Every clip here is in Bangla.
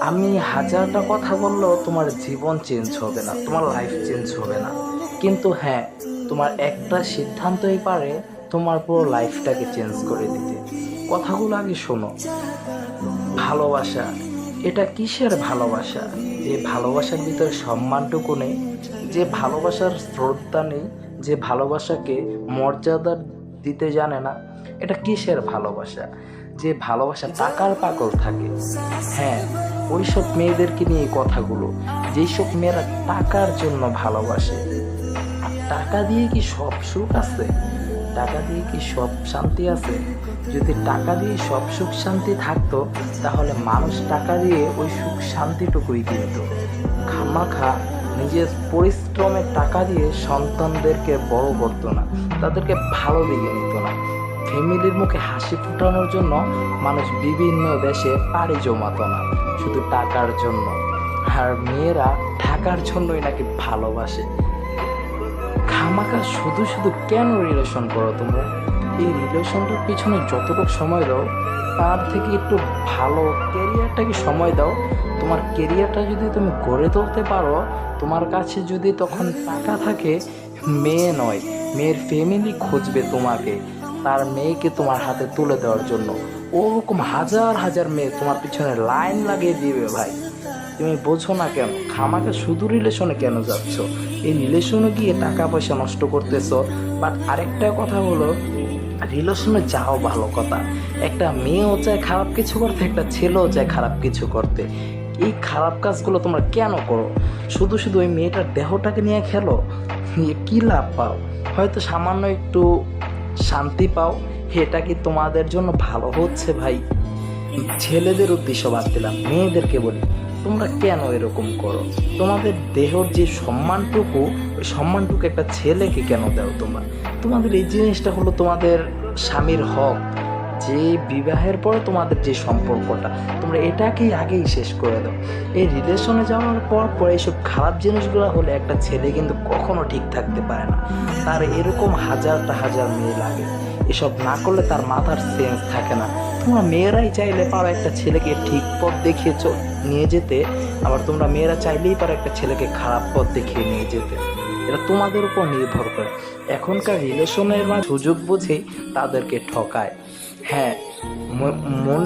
আমি হাজারটা কথা বললেও তোমার জীবন চেঞ্জ হবে না, তোমার লাইফ চেঞ্জ হবে না। কিন্তু হ্যাঁ তোমার একটা সিদ্ধান্তই পারে তোমার পুরো লাইফটাকে চেঞ্জ করে দিতে। কথাগুলো আগে শোনো। ভালোবাসা, এটা কিসের ভালোবাসা? যে ভালোবাসার ভিতরে সম্মানটুকু নেই, যে ভালোবাসার শ্রদ্ধা নেই, যে ভালোবাসাকে মর্যাদা দিতে জানে না, এটা কিসের ভালোবাসা? যে ভালোবাসা টাকার পাগল থাকে। হ্যাঁ ওইসব মেয়েদেরকে নিয়ে কথাগুলো যেসব মেয়েরা টাকার জন্য ভালোবাসে। টাকা দিয়ে কি সব সুখ আছে? টাকা দিয়ে কি সব শান্তি আছে? যদি টাকা দিয়ে সব সুখ শান্তি থাকতো, তাহলে মানুষ টাকা দিয়ে ওই সুখ শান্তিটুকুই কিনত। খামাখা নিজের পরিশ্রমের টাকা দিয়ে সন্তানদেরকে বড় করতো না, তাদেরকে ভালো দিকে নিত না। ফ্যামিলির মুখে হাসি ফুটানোর জন্য মানুষ বিভিন্ন দেশে পাড়ি জমাতো না, শুধু টাকার জন্য। আর মেয়েরা টাকার জন্যই নাকি ভালোবাসে। খামাকা শুধু শুধু কেন রিলেশন করো তোমরা? এই রিলেশনটার পিছনে যতটুকু সময় দাও, তার থেকে একটু ভালো কেরিয়ারটাকে সময় দাও। তোমার কেরিয়ারটা যদি তুমি গড়ে তুলতে পারো, তোমার কাছে যদি তখন টাকা থাকে, মেয়ে নয়, মেয়ের ফ্যামিলি খুঁজবে তোমাকে। তার মেয়েকে তোমার হাতে তুলে দেওয়ার জন্য। ওরকম হাজার হাজার মেয়ে তোমার পিছনে লাইন লাগিয়ে দিবে ভাই। তুমি বোঝো না কেন, খামাকে শুধু রিলেশনে কেন যাচ্ছ? এই রিলেশনে গিয়ে টাকা পয়সা নষ্ট করতেছ। বাট আরেকটা কথা হলো রিলেশনে যাও ভালো কথা। একটা মেয়েও চায় খারাপ কিছু করতে, একটা ছেলেও চায় খারাপ কিছু করতে। এই খারাপ কাজগুলো তোমরা কেন করো? শুধু শুধু ওই মেয়েটার দেহটাকে নিয়ে খেলো? কী লাভ পাও? হয়তো সামান্য একটু শান্তি পাও, এটা কি তোমাদের জন্য ভালো হচ্ছে ভাই? ছেলেদের উদ্দেশ্য বাদ দিলাম, মেয়েদেরকে বলি, তোমরা কেন এরকম করো? তোমাদের দেহর যে সম্মানটুকু, ওই সম্মানটুকু একটা ছেলেকে কেন দাও তোমরা? তোমাদের এই জিনিসটা হলো তোমাদের স্বামীর হক। যে বিবাহের পর তোমাদের যে সম্পর্কটা, তোমরা এটাকেই আগেই শেষ করে দাও। এই রিলেশনে যাওয়ার পর পর এইসব খারাপ জিনিসগুলো হলে একটা ছেলে কিন্তু কখনো ঠিক থাকতে পারে না। তার এরকম হাজারটা হাজার মেয়ে লাগে। এসব না করলে তার মাথার সেন্স থাকে না। তোমরা মেয়েরাই চাইলে পারো একটা ছেলেকে ঠিক পথ দেখিয়ে নিয়ে যেতে, আবার তোমরা মেয়েরা চাইলেই পারো একটা ছেলেকে খারাপ পথ দেখিয়ে নিয়ে যেতে। এটা তোমাদের উপর নির্ভর করে। এখনকার রিলেশনের সুযোগ বুঝেই তাদেরকে ঠকায়। হ্যাঁ মন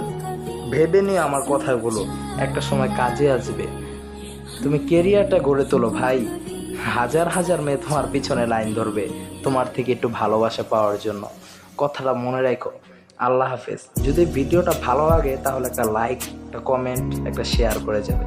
ভেবে নিয়ে আমার কথাগুলো একটা সময় কাজে আসবে। তুমি কেরিয়ারটা গড়ে তোলো ভাই। হাজার হাজার মেয়ে তোমার পিছনে লাইন ধরবে, তোমার থেকে একটু ভালোবাসা পাওয়ার জন্য। কথাটা মনে রাখো। আল্লাহ হাফেজ। যদি ভিডিওটা ভালো লাগে তাহলে একটা লাইক, একটা কমেন্ট, একটা শেয়ার করে যাবে।